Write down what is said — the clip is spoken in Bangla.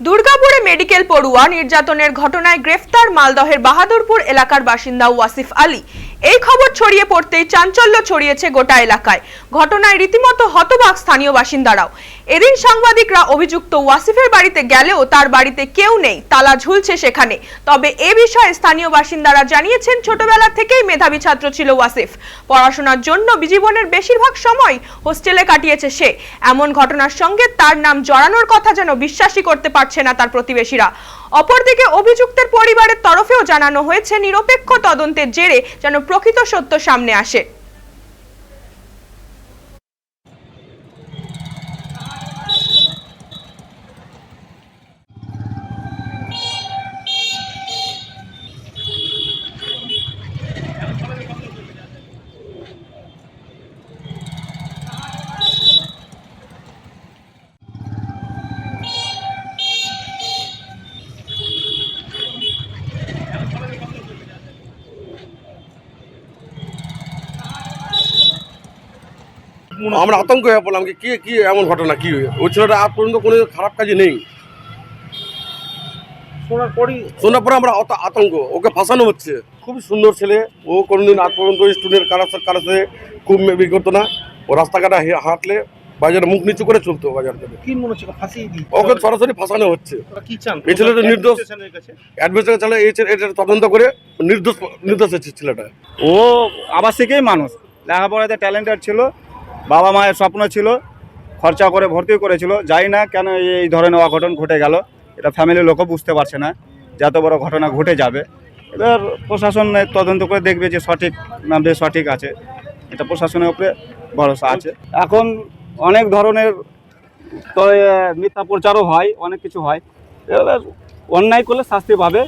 দুর্গাপুরে মেডিকেল পড়ুয়া নির্যাতনের ঘটনায় গ্রেফতার মালদহের বাহাদুরপুর এলাকার বাসিন্দা ওয়াসিফ আলী। এই খবর ছড়িয়ে পড়তেই চাঞ্চল্য ছড়িয়েছে গোটা এলাকায়। ঘটনায় রীতিমতো হতবাক স্থানীয় বাসিন্দারাও। এদিন সাংবাদিকরা অভিযুক্ত ওয়াসিফের বাড়িতে গেলেও তার বাড়িতে কেউ নেই, তালা ঝুলছে সেখানে। তবে এ বিষয়ে স্থানীয় বাসিন্দারা জানিয়েছেন, ছোটবেলা থেকেই মেধাবী ছাত্র ছিল ওয়াসিফ। পড়াশোনার জন্য জীবনের বেশিরভাগ সময় হোস্টেলে কাটিয়েছে সে। এমন ঘটনার সঙ্গে তার নাম জড়ানোর কথা যেন বিশ্বাসই করতে পারছে না তার প্রতিবেশীরা। অপরদিকে অভিযুক্তের পরিবারের তরফেও জানানো হয়েছে, নিরপেক্ষ তদন্তের জেরে যেন প্রকৃত সত্য সামনে আসে। আমরা আতঙ্ক হয়ে পড়লাম কি কি কি এমন ঘটনা কি ওই ছেলেটা আজ পর্যন্ত কোনো খারাপ কাজে নেই। শোনার পরই শোনার পরে আমরা অত আতঙ্ক। ওকে ফাঁসানো হচ্ছে। খুবই সুন্দর ছেলে। ও কোনোদিন আজ পর্যন্ত স্টুডেন্ট কারার সাথে খুব মেবি করতো না। ও রাস্তাঘাটে হে- হাঁটলে বাজারে মুখ নিচু করে চলতো বাজার থেকে। কি মনে হচ্ছে ফাঁসিয়ে দিই? ওকে সরাসরি ফাঁসানো হচ্ছে। ওরা কি চান? এই ছেলেটা নির্দোষ। অ্যাডমিশন চালে এই এটা তদন্ত করে নির্দোষ নির্দোষ হচ্ছে ছেলেটা। ও আবাসিকেই মানুষ। লেখাপড়াতে ট্যালেন্টেড ছিল। বাবা মায়ের স্বপ্ন ছিল, খরচা করে ভর্তি করেছিল, যাই না কেন এই ধরনের অঘটন ঘটে গেল, এটা ফ্যামিলির লোকও বুঝতে পারছে না যে এত বড় ঘটনা ঘটে যাবে। এবার প্রশাসন তদন্ত করে দেখবে যে সঠিক না সঠিক আছে, এটা প্রশাসনের উপরে ভরসা আছে। এখন অনেক ধরনের মিথ্যা প্রচারও হয়, অনেক কিছু হয়। এবার অন্যায় করলে শাস্তি পাবে।